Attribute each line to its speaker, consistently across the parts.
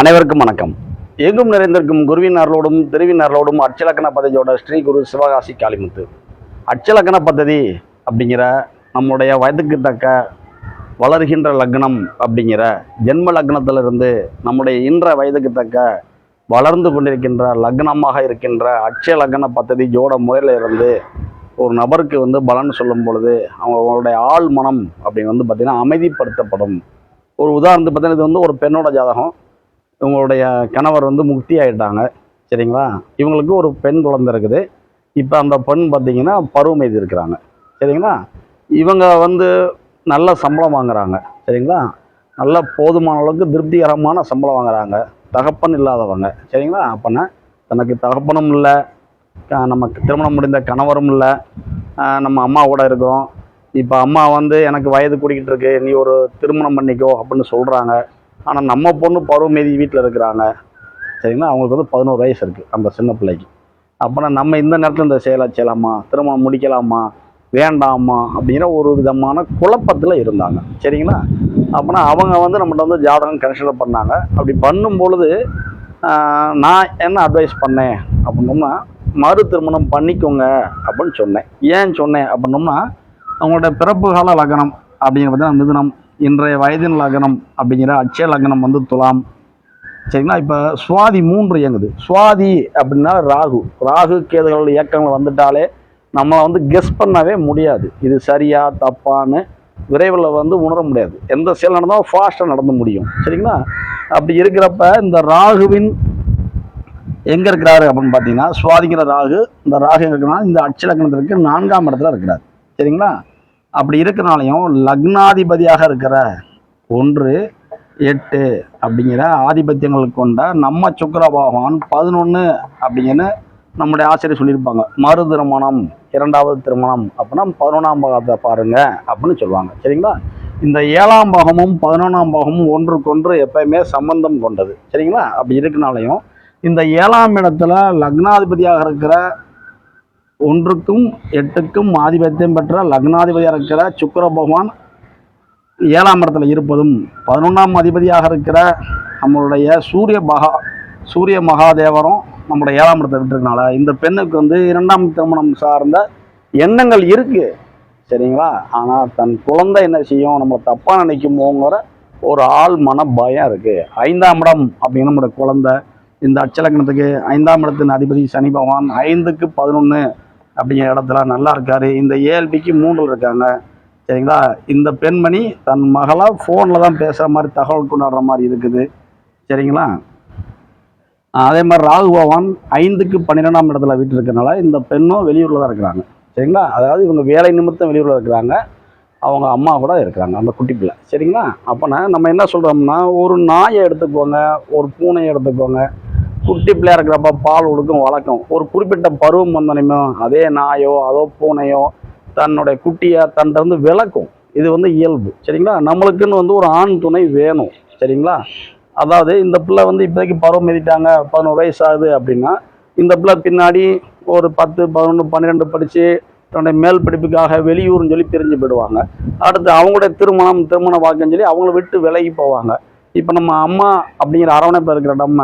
Speaker 1: அனைவருக்கும் வணக்கம். எங்கும் நிறைந்திருக்கும் குருவின் அருளோடும் தெருவின் அருளோடும் அச்சலக்கண பதவியோட ஸ்ரீ குரு சிவகாசி காளிமுத்து. அச்சலக்கண பദ്ധதி அப்படிங்கிற நம்முடைய வயதுக்கு தக்க வளர்கின்ற லக்னம் அப்படிங்கிற ஜென்ம லக்னத்திலிருந்து நம்முடைய இன்ற வயதுக்கு தக்க வளர்ந்து கொண்டிருக்கின்ற லக்னமாக இருக்கின்ற அட்சய லக்ன பத்ததி ஜோட முறையில் இருந்து ஒரு நபருக்கு வந்து பலன் சொல்லும் பொழுது அவங்களுடைய ஆள் மனம் அப்படின்னு வந்து பார்த்திங்கன்னா அமைதிப்படுத்தப்படும். ஒரு உதாரணத்து பார்த்தீங்கன்னா இது வந்து ஒரு பெண்ணோட ஜாதகம். இவங்களுடைய கணவர் வந்து முக்தி ஆகிட்டாங்க சரிங்களா? இவங்களுக்கு ஒரு பெண் குழந்தை இருக்குது. இப்போ அந்த பெண் பார்த்தீங்கன்னா பருவம் இருக்கிறாங்க சரிங்களா? இவங்க வந்து நல்ல சம்பளம் வாங்குறாங்க. சரிங்களா? நல்ல போதுமான அளவுக்கு திருப்திகரமான சம்பளம் வாங்குறாங்க. தகப்பன் இல்லாதவங்க. சரிங்களா? அப்போனா தனக்கு தகப்பனும் இல்லை. நமக்கு திருமணம் முடிந்த கணவரும் இல்லை. நம்ம அம்மா கூட இருக்கிறோம் இப்போ அம்மா வந்து எனக்கு வயது கூடிக்கிட்டு இருக்கு. நீ ஒரு திருமணம் பண்ணிக்கோ அப்படின்னு சொல்கிறாங்க ஆனால் நம்ம பொண்ணு பருவமேதி வீட்டில் இருக்கிறாங்க. சரிங்களா? அவங்களுக்கு வந்து பதினோரு வயசு இருக்குது அந்த சின்ன பிள்ளைக்கு. அப்போனா நம்ம இந்த நேரத்தில் இந்த செயலை செய்யலாமா? திருமணம் முடிக்கலாமா? வேண்டாமா? அப்படிங்கிற ஒரு விதமான குழப்பத்தில் இருந்தாங்க. சரிங்களா? அப்போனா அவங்க வந்து நம்மகிட்ட வந்து ஜாதகம் கன்சிடர் பண்ணாங்க. அப்படி பண்ணும் பொழுது நான் என்ன அட்வைஸ் பண்ணேன்? அப்படின்னோம்னா மறு திருமணம் பண்ணிக்கோங்க அப்படின்னு சொன்னேன். ஏன் சொன்னேன்? அப்படின்னோம்னா அவங்களோட பிறப்பு கால லக்னம் அப்படிங்கிற பார்த்தீங்கன்னா மிதுனம் இன்றைய வயதின் லக்னம் அப்படிங்கிற அட்சய லக்னம் வந்து துலாம். சரிங்களா? இப்போ சுவாதி மூன்று இயங்குது. சுவாதி அப்படின்னா ராகு. ராகு கேதுகள் இயக்கங்கள் வந்துட்டாலே நம்மளை வந்து கெஸ் பண்ணவே முடியாது. இது சரியா தப்பான்னு விரைவில் வந்து உணர முடியாது. எந்த செயல் நடந்தாலும் ஃபாஸ்ட்டாக நடந்து முடியும். சரிங்களா? அப்படி இருக்கிறப்ப இந்த ராகுவின் எங்கே இருக்கிறாரு அப்படின்னு பார்த்தீங்கன்னா சுவாதிங்கிற ராகு இந்த ராகு எங்க இருக்குன்னா இந்த அச்சலக்கணத்திற்கு நான்காம் இடத்துல இருக்கிறார். சரிங்களா? அப்படி இருக்கிறனாலையும் லக்னாதிபதியாக இருக்கிற ஒன்று எட்டு அப்படிங்கிற ஆதிபத்தியங்கள் கொண்ட நம்ம சுக்கர பகவான் பதினொன்று அப்படிங்கன்னு நம்முடைய ஆசிரியர் சொல்லியிருப்பாங்க. மறு திருமணம் இரண்டாவது திருமணம் அப்படின்னா பதினொன்றாம் பாகத்தை பாருங்க அப்படின்னு சொல்லுவாங்க. சரிங்களா? இந்த ஏழாம் பாகமும் பதினொன்றாம் பாகமும் ஒன்றுக்கொன்று எப்பயுமே சம்பந்தம் கொண்டது. சரிங்களா? அப்படி இருக்கனாலையும் இந்த ஏழாம் இடத்துல லக்னாதிபதியாக இருக்கிற ஒன்றுக்கும் எட்டுக்கும் ஆதிபத்தியம் பெற்ற லக்னாதிபதியாக இருக்கிற சுக்கர பகவான் ஏழாம் இடத்துல இருப்பதும் பதினொன்றாம் அதிபதியாக இருக்கிற நம்மளுடைய சூரிய மகா சூரிய மகாதேவரும் நம்மளுடைய ஏழாம் இடத்தை விட்டுருக்கனால இந்த பெண்ணுக்கு வந்து இரண்டாம் திருமணம் சார்ந்த எண்ணங்கள் இருக்கு. சரிங்களா? ஆனால் தன் குழந்தை என்ன செய்யும்? நம்ம தப்பாக நினைக்குமோங்கிற ஒரு ஆள் மன பயம் இருக்குது ஐந்தாம் இடம் அப்படின்னு நம்மளோட குழந்தை இந்த அச்சலக்கணத்துக்கு ஐந்தாம் இடத்தின் அதிபதி சனி பகவான் ஐந்துக்கு பதினொன்று அப்படிங்கிற இடத்துல நல்லா இருக்காரு. இந்த ஏஎல்பிக்கு மூன்றில் இருக்காங்க. சரிங்களா? இந்த பெண்மணி தன் மகளாக ஃபோனில் தான் பேசுகிற மாதிரி தகவல் கொண்டாடுற மாதிரி இருக்குது. சரிங்களா? அதே மாதிரி ராகு பகவான் ஐந்துக்கு பன்னிரெண்டாம் இடத்துல வீட்டில் இருக்கிறனால இந்த பெண்ணும் வெளியூரில் தான் இருக்கிறாங்க. சரிங்களா? அதாவது இவங்க வேலை நிமித்தம் வெளியூரில் இருக்கிறாங்க. அவங்க அம்மா கூட இருக்கிறாங்க அந்த குட்டி பிள்ளை. சரிங்களா? அப்போனா நம்ம என்ன சொல்கிறோம்னா ஒரு நாயை எடுத்துக்கோங்க ஒரு பூனையை எடுத்துக்கோங்க. குட்டி பிள்ளையா இருக்கிறப்ப பால் ஒழுக்கம் வழக்கம் ஒரு குறிப்பிட்ட பருவம் வந்தனையுமோ அதே நாயோ அதோ பூனையோ தன்னுடைய குட்டியை தன்ட்ட வந்து விளக்கும். இது வந்து இயல்பு. சரிங்களா? நம்மளுக்குன்னு வந்து ஒரு ஆண் துணை வேணும். சரிங்களா? அதாவது இந்த பிள்ளை வந்து இப்போதைக்கு பருவம் எதிட்டாங்க பதினோரு வயசு ஆகுது அப்படின்னா இந்த பிள்ளை பின்னாடி ஒரு பத்து பதினொன்று பன்னிரெண்டு படித்து தன்னுடைய மேல் படிப்புக்காக வெளியூர்னு சொல்லி பிரிஞ்சு போயிடுவாங்க. அடுத்து அவங்களுடைய திருமணம் திருமண வாக்குன்னு சொல்லி அவங்கள விட்டு விலகி போவாங்க. இப்போ நம்ம அம்மா அப்படிங்கிற அரவணைப்பில் இருக்கிற நம்ம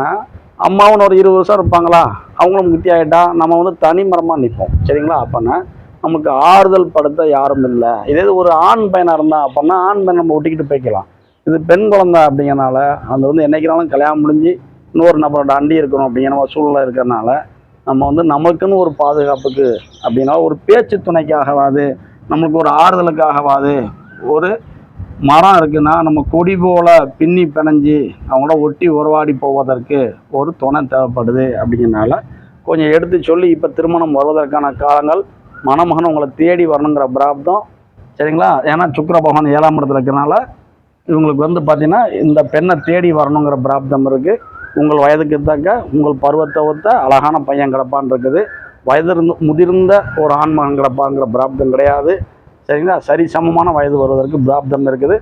Speaker 1: அம்மாவும் ஒரு இருபது வருஷம் இருப்பாங்களா? அவங்களும் முத்தி ஆகிட்டா நம்ம வந்து தனி மரமாக நிற்போம் சரிங்களா அப்போனா? நமக்கு ஆறுதல் படுத்த யாரும் இல்லை. இதே ஒரு ஆண் பையனாக இருந்தால் அப்போனா ஆண் பையன் நம்ம ஒட்டிக்கிட்டு போய்க்கலாம். இது பெண் குழந்தை அப்படிங்கறனால அது வந்து என்னைக்குனாலும் கல்யாணம் முடிஞ்சு இன்னொரு நபரோட அண்டி இருக்கணும் அப்படிங்கிற ஒரு சூழ்நிலை இருக்கிறனால நம்ம வந்து நமக்குன்னு ஒரு பாதுகாப்புக்கு அப்படின்னா ஒரு பேச்சு துணைக்காகவாது நம்மளுக்கு ஒரு ஆறுதலுக்காகவாது ஒரு மரம் இருக்குன்னா நம்ம கொடி போல பின்னி பிணைஞ்சு அவங்கள ஒட்டி உறவாடி போவதற்கு ஒரு துணை தேவைப்படுது அப்படிங்கிறனால கொஞ்சம் எடுத்து சொல்லி இப்போ திருமணம் வருவதற்கான காலங்கள் மணமகன் உங்களை தேடி வரணுங்கிற பிராப்தம். சரிங்களா? ஏன்னா சுக்கர பகவான் ஏழாம் இடத்துல இருக்கிறனால இவங்களுக்கு வந்து பார்த்தீங்கன்னா இந்த பெண்ணை தேடி வரணுங்கிற பிராப்தம் இருக்குது உங்கள் வயதுக்கு தக்க உங்கள் பருவத்தை ஒத்த அழகான பையன் கிடப்பான் இருக்குது. வயதிருந்து முதிர்ந்த ஒரு ஆண்மகன் கிடப்பாங்கிற பிராப்தம் கிடையாது. சரிங்களா? சரி சமமான வயது வருவதற்கு பிராப்தம் இருக்குது.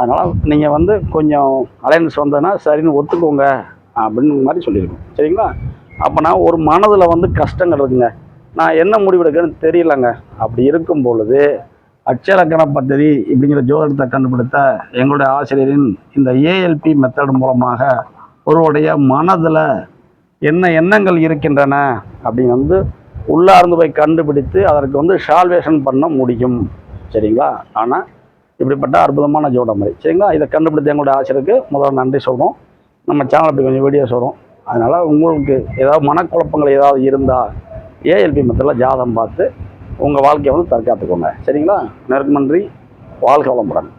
Speaker 1: அதனால் நீங்கள் வந்து கொஞ்சம் அலையன்ஸ் வந்ததுன்னா சரின்னு ஒத்துக்கோங்க அப்படின்னு மாதிரி சொல்லியிருக்கோம். சரிங்களா? அப்போ நான் ஒரு மனதில் வந்து கஷ்டங்கள் இருக்குங்க. நான் என்ன முடிவெடுக்கிறேன்னு தெரியலங்க. அப்படி இருக்கும் பொழுது அட்சலக்கண பദ്ധதி இப்படிங்கிற ஜோதிடத்தை கண்டுபிடித்த எங்களுடைய ஆசிரியரின் இந்த ஏஎல்பி மெத்தட் மூலமாக ஒருவருடைய மனதில் என்ன எண்ணங்கள் இருக்கின்றன அப்படின்னு வந்து உள்ளார்ந்து போய் கண்டுபிடித்து அதற்கு வந்து சால்வேஷன் பண்ண முடியும். சரிங்களா? ஆனால் இப்படிப்பட்ட அற்புதமான ஜோடமுறை சரிங்களா? இதை கண்டுபிடித்த எங்களுடைய ஆசிரியருக்கு முதல்ல நன்றி சொல்கிறோம் நம்ம சேனல் இப்படி கொஞ்சம் வீடியோஸ் வரும் அதனால் உங்களுக்கு ஏதாவது மனக்குழப்பங்கள் ஏதாவது இருந்தால் ஏஎல்பி மெத்தடில் ஜாதகம் பார்த்து உங்கள் வாழ்க்கையை வந்து தற்காத்துக்கோங்க. சரிங்களா? நெருக்கமன்றி வாழ்க வளமுடன்.